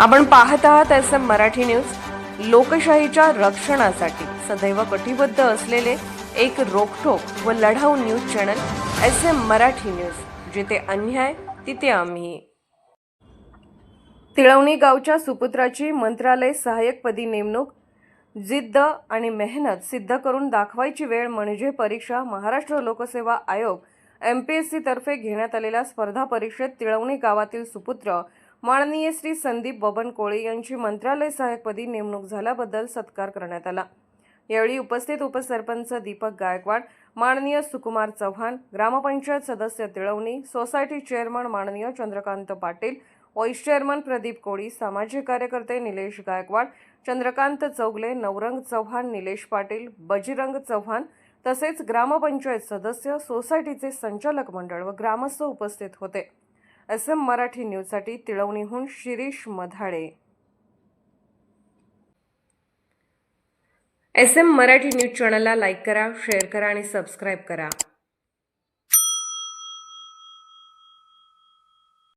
आपण पाहत आहात एस एम मराठी न्यूज. लोकशाहीच्या रक्षणासाठी सदैव कटिबद्ध असलेले एक रोखोक व लढाऊ news channel S M Marathi news. जिथे अन्याय तिथे आम्ही. तिळवणी गावच्या सुपुत्राची मंत्रालय सहाय्यकपदी नेमणूक जिद्द आणि मेहनत सिद्ध करून दाखवायची वेळ म्हणजे परीक्षा महाराष्ट्र लोकसेवा आयोग एम पी एस सीतर्फे घेण्यात आलेल्या स्पर्धा परीक्षेत तिळवणी गावातील सुपुत्र माननीय श्री संदीप बबन कोळे यांची मंत्रालय सहाय्यकपदी नेमणूक झाल्याबद्दल सत्कार करण्यात आला. यावेळी उपस्थित उपसरपंच दीपक गायकवाड माननीय सुकुमार चव्हाण ग्रामपंचायत सदस्य तिळवणी सोसायटी चेअरमन माननीय चंद्रकांत पाटील व्हाईस चेअरमन प्रदीप कोळी सामाजिक कार्यकर्ते निलेश गायकवाड चंद्रकांत चौगले नवरंग चव्हाण निलेश पाटील बजरंग चव्हाण तसेच ग्रामपंचायत सदस्य सोसायटीचे संचालक मंडळ व ग्रामस्थ उपस्थित होते. एस एम मराठी न्यूजसाठी तिळवणीहून Shirish Madhale S M Marathi news चॅनलला लाईक करा शेअर करा आणि सबस्क्राईब करा.